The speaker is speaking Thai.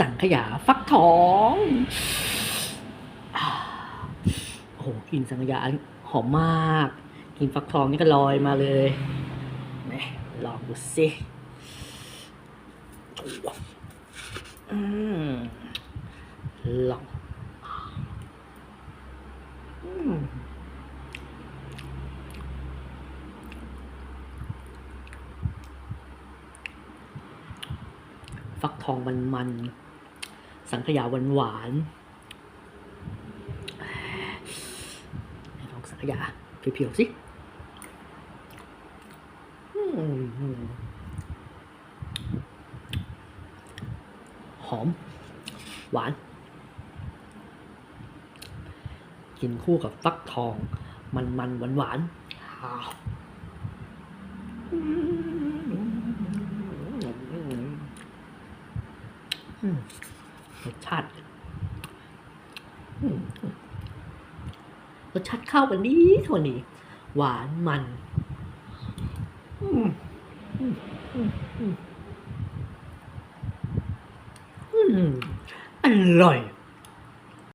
สังขยาฟักทองโอ้โหกลิ่นสังขยาหอมมากกลิ่นฟักทองนี่ก็ลอยมาเลยแหมลองดูสิอืมลองอืมฟักทองมันมัน สังขยาหวานหวานลองสังขยาเพียวๆสิหอม หวาน กินคู่กับฟักทอง มันมันหวานหวานอืม รสชาติรสชาติเข้ากันดีทวนนี้ หวานมันอืมอืมอืมอร่อย